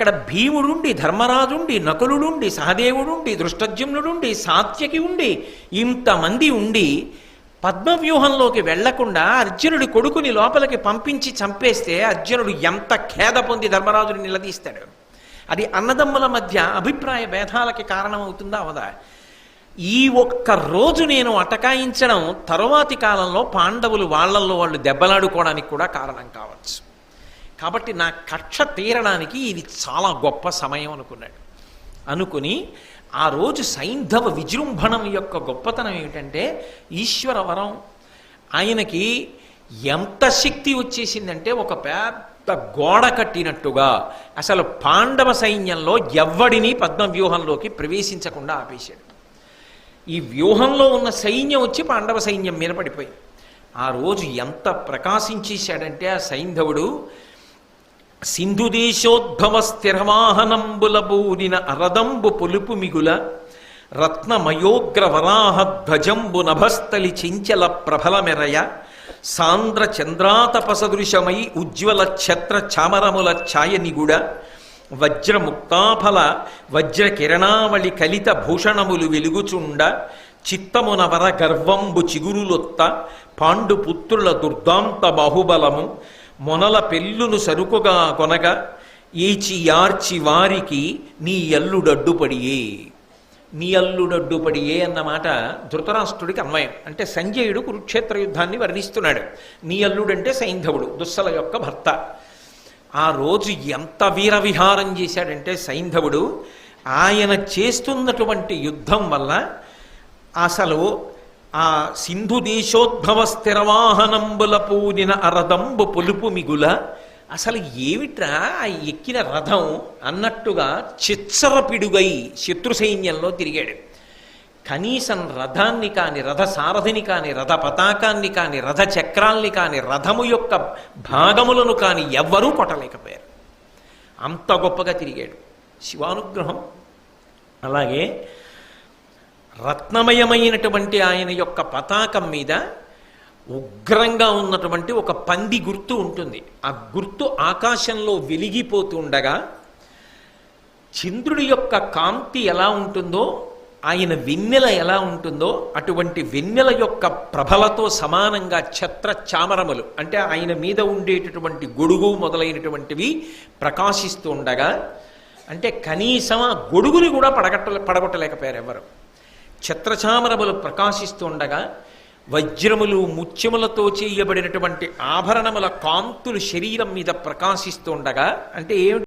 అక్కడ భీముడుండి ధర్మరాజుండి నకులుడుండి సహదేవుడుండి దృష్టజ్యుమ్నుడుండి సాత్యకి ఉండి ఇంతమంది ఉండి పద్మవ్యూహంలోకి వెళ్ళకుండా అర్జునుడి కొడుకుని లోపలికి పంపించి చంపేస్తే అర్జునుడు ఎంత ఖేద పొంది ధర్మరాజుని నిలదీస్తాడు? అది అన్నదమ్ముల మధ్య అభిప్రాయ భేదాలకి కారణమవుతుందా అవదా? ఈ ఒక్క రోజు నేను అటకాయించడం తరువాతి కాలంలో పాండవులు వాళ్ళల్లో వాళ్ళు దెబ్బలాడుకోవడానికి కూడా కారణం కావచ్చు. కాబట్టి నా కక్ష తీరడానికి ఇది చాలా గొప్ప సమయం అనుకున్నాడు. అనుకుని ఆ రోజు సైంధవ విజృంభణం యొక్క గొప్పతనం ఏమిటంటే ఈశ్వర వరం. ఆయనకి ఎంత శక్తి వచ్చేసిందంటే ఒక పెద్ద గోడ కట్టినట్టుగా అసలు పాండవ సైన్యంలో ఎవ్వడిని పద్మవ్యూహంలోకి ప్రవేశించకుండా ఆపేశాడు. ఈ వ్యూహంలో ఉన్న సైన్యం వచ్చి పాండవ సైన్యం మీద పడిపోయింది. ఆ రోజు ఎంత ప్రకాశించేశాడంటే ఆ సైంధవుడు సింధు దేశోద్భవ అరదంబు పొలుపు మిగుల రత్నమయోగ్ర వరాహ ధ్వజంబు నభస్థలి చెంచల ప్రబల మెరయ సాంద్ర చంద్రాతపసదృశమై ఉజ్వల ఛత్ర చామరముల ఛాయనిగుడ వజ్రముక్తాఫల వజ్ర కిరణావళి కలిత భూషణములు వెలుగుచుండ చిత్తమున వర గర్వంబు చిగురులొత్త పాండు పుత్రుల దుర్దాంత బాహుబలము మొనల పెళ్ళును సరుకుగా కొనగ ఏచి యార్చి వారికి నీ అల్లుడడ్డుపడియే. నీ అల్లుడడ్డుపడియే అన్నమాట ధృతరాష్ట్రుడికి అన్వయం. అంటే సంజయుడు కురుక్షేత్ర యుద్ధాన్ని వర్ణిస్తున్నాడు. నీ అల్లుడంటే సైంధవుడు దుస్సల యొక్క భర్త. ఆ రోజు ఎంత వీర విహారం చేశాడంటే సైంధవుడు ఆయన చేస్తున్నటువంటి యుద్ధం వల్ల అసలు ఆ సింధు దేశోద్భవ స్థిరవాహనంబుల పూనిన అరదంబు పొలుపు మిగుల అసలు ఏమిట్రా ఆ ఎక్కిన రథం అన్నట్టుగా చిచ్చరపిడుగై శత్రు సైన్యంలో తిరిగాడు కనీసం రథాన్ని కాని రథ సారథిని కాని రథ పతాకాన్ని కాని రథ చక్రాల్ని కాని రథము యొక్క భాగములను కాని ఎవ్వరూ కొట్టలేకపోయారు అంత గొప్పగా తిరిగాడు శివానుగ్రహం అలాగే రత్నమయమైనటువంటి ఆయన యొక్క పతాకం మీద ఉగ్రంగా ఉన్నటువంటి ఒక పంది గుర్తు ఉంటుంది. ఆ గుర్తు ఆకాశంలో వెలిగిపోతుండగా చంద్రుడి యొక్క కాంతి ఎలా ఉంటుందో ఆయన వెన్నెల ఎలా ఉంటుందో అటువంటి వెన్నెల యొక్క ప్రభలతో సమానంగా ఛత్ర చామరములు అంటే ఆయన మీద ఉండేటటువంటి గొడుగు మొదలైనటువంటివి ప్రకాశిస్తూ ఉండగా అంటే కనీసం ఆ గొడుగుని కూడా పడగట్ట పడగొట్టలేకపోయారు ఎవరు. ఛత్రచామరములు ప్రకాశిస్తూ ఉండగా వజ్రములు ముత్యములతో చేయబడినటువంటి ఆభరణముల కాంతులు శరీరం మీద ప్రకాశిస్తూ ఉండగా అంటే ఏమిటి?